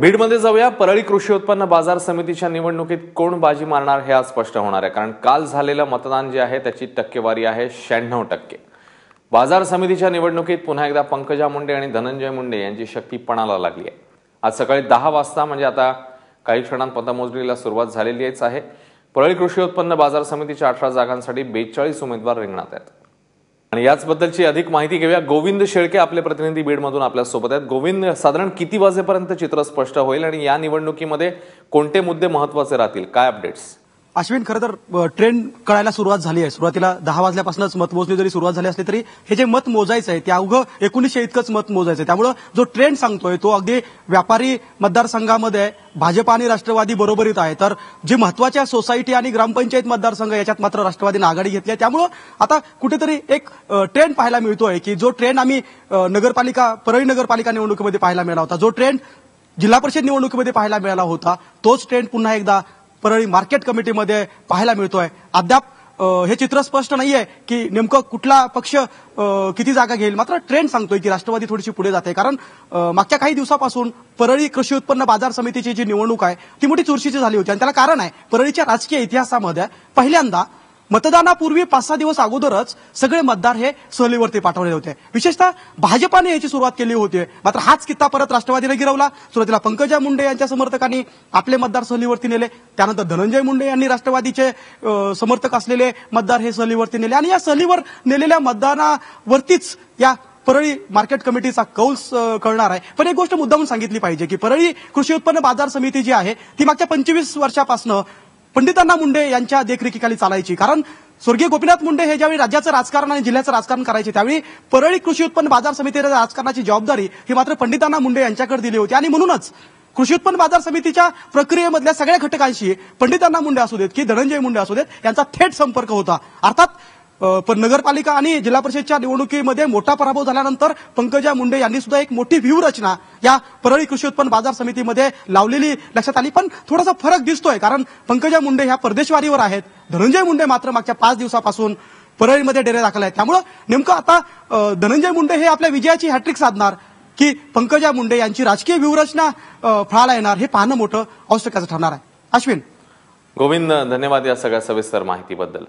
बीडमध्ये जाऊया. परळी कृषी उत्पन्न बाजार समितीच्या निवडणुकीत कोण बाजी मारणार हे आज स्पष्ट होणार आहे. कारण काल झालेलं मतदान जे आहे त्याची टक्केवारी आहे शहाण्णव टक्के. बाजार समितीच्या निवडणुकीत पुन्हा एकदा पंकजा मुंडे आणि धनंजय मुंडे यांची शक्ती पणाला लागली आहे. आज सकाळी दहा वाजता म्हणजे आता काही क्षणांत पतमोजणीला सुरुवात झालेलीच आहे. परळी कृषी उत्पन्न बाजार समितीच्या अठरा जागांसाठी बेचाळीस उमेदवार रिंगणात आहेत. आणि याचबद्दलची अधिक माहिती घेऊया. गोविंद शेळके आपले प्रतिनिधी बीडमधून आपल्यासोबत आहेत. गोविंद साधारण किती वाजेपर्यंत चित्र स्पष्ट होईल आणि या निवडणुकीमध्ये कोणते मुद्दे महत्त्वाचे राहतील? काय अपडेट्स अश्विन खरं तर ट्रेंड कळायला सुरुवात झाली आहे. सुरुवातीला दहा वाजल्यापासूनच मतमोजणी जरी सुरुवात झाली असली तरी हे जे मत मोजायचं आहे ते अवघं एकोणीसशे इतकंच मत मोजायचं आहे. त्यामुळं जो ट्रेंड सांगतोय तो अगदी व्यापारी मतदारसंघामध्ये भाजप आणि राष्ट्रवादी बरोबरीत आहे. तर जे महत्त्वाच्या सोसायटी आणि ग्रामपंचायत मतदारसंघ याच्यात मात्र राष्ट्रवादीनं आघाडी घेतली आहे. त्यामुळं आता कुठेतरी एक ट्रेंड पाहायला मिळतोय की जो ट्रेंड आम्ही नगरपालिका परळी नगरपालिका निवडणुकीमध्ये पाहायला मिळाला होता. जो ट्रेंड जिल्हा परिषद निवडणुकीमध्ये पाहायला मिळाला होता तोच ट्रेंड पुन्हा एकदा परळी मार्केट कमिटीमध्ये पाहायला मिळतोय. अद्याप हे चित्र स्पष्ट नाहीये की नेमकं कुठला पक्ष किती जागा घेईल. मात्र ट्रेंड सांगतोय की राष्ट्रवादी थोडीशी पुढे जाते. कारण मागच्या काही दिवसापासून परळी कृषी उत्पन्न बाजार समितीची जी निवडणूक आहे ती मोठी चुरशीची झाली होती. आणि त्याला कारण आहे परळीच्या राजकीय इतिहासामध्ये पहिल्यांदा मतदानापूर्वी पाच सहा दिवस अगोदरच सगळे मतदार हे सहलीवरती पाठवले होते. विशेषतः भाजपाने याची सुरुवात केली होती. मात्र हाच कित्ता परत राष्ट्रवादीने गिरवला. सुरुवातीला पंकजा मुंडे यांच्या समर्थकांनी आपले मतदार सहलीवरती नेले. त्यानंतर धनंजय मुंडे यांनी राष्ट्रवादीचे समर्थक असलेले मतदार हे सहलीवरती नेले. आणि या सहलीवर नेलेल्या मतदानावरतीच या परळी मार्केट कमिटीचा कौल कळणार आहे. पण एक गोष्ट मुद्दामून सांगितली पाहिजे की परळी कृषी उत्पन्न बाजार समिती जी आहे ती मागच्या पंचवीस वर्षापासून पंडितांना मुंडे यांच्या देखरेखीखाली चालायची. कारण स्वर्गीय गोपीनाथ मुंडे हे ज्यावेळी राज्याचं राजकारण आणि जिल्ह्याचं राजकारण करायचे त्यावेळी परळी कृषी उत्पन्न बाजार समितीच्या राजकारणाची जबाबदारी ही मात्र पंडितांना मुंडे यांच्याकडे दिली होती. आणि म्हणूनच कृषी उत्पन्न बाजार समितीच्या प्रक्रियेमधल्या सगळ्या घटकांशी पंडितांना मुंडे असू देत की धनंजय मुंडे असू देत यांचा थेट संपर्क होता. अर्थात पण नगरपालिका आणि जिल्हा परिषदच्या निवडणुकीमध्ये मोठा पराभव झाल्यानंतर पंकजा मुंडे यांनी सुद्धा एक मोठी व्यूहरचना या परळी कृषी उत्पन्न बाजार समितीमध्ये लावलेली लक्षात आली. पण थोडासा फरक दिसतोय कारण पंकजा मुंडे ह्या परदेशवारीवर आहेत. धनंजय मुंडे मात्र मागच्या पाच दिवसापासून परळीमध्ये डेरे दाखल आहेत. त्यामुळं नेमकं आता धनंजय मुंडे हे आपल्या विजयाची हॅट्रिक साधणार की पंकजा मुंडे यांची राजकीय व्यूहरचना फळाला येणार हे पाहणं मोठं आवश्यकाचं ठरणार आहे. अश्विन. गोविंद धन्यवाद या सगळ्या सविस्तर माहितीबद्दल.